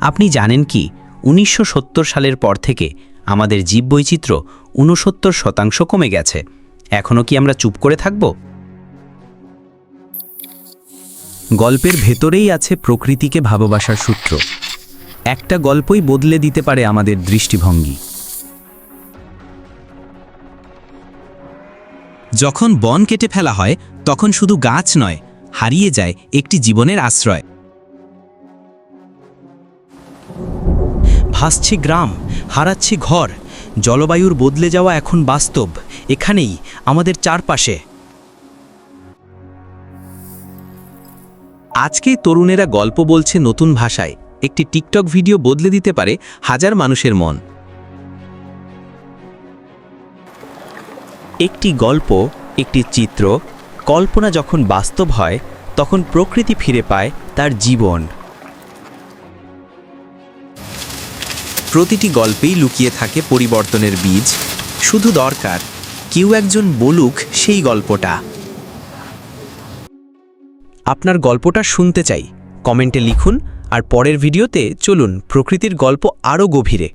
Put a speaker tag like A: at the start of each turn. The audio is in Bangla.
A: আপনি জানেন কি, উনিশশো সত্তর সালের পর থেকে আমাদের জীববৈচিত্র্য ঊনসত্তর শতাংশ কমে গেছে। এখনও কি আমরা চুপ করে থাকব? গল্পের ভেতরেই আছে প্রকৃতিকে ভালোবাসার সূত্র। একটা গল্পই বদলে দিতে পারে আমাদের দৃষ্টিভঙ্গি। যখন বন কেটে ফেলা হয়, তখন শুধু গাছ নয়, হারিয়ে যায় একটি জীবনের আশ্রয়। ভাসছে গ্রাম, হারাচ্ছি ঘর, জলবায়ুর বদলে যাওয়া এখন বাস্তব, এখানেই আমাদের চারপাশে। আজকে তরুণেরা গল্প বলছে নতুন ভাষায়, একটি টিকটক ভিডিও বদলে দিতে পারে হাজার মানুষের মন। একটি গল্প, একটি চিত্র, কল্পনা যখন বাস্তব হয়, তখন প্রকৃতি ফিরে পায় তার জীবন। প্রতিটি গল্পেই লুকিয়ে থাকে পরিবর্তনের বীজ। শুধু দরকার, কেউ একজন বলুক সেই গল্পটা। আপনার গল্পটা শুনতে চাই, কমেন্টে লিখুন, আর পরের ভিডিওতে চলুন প্রকৃতির গল্প আরও গভীরে।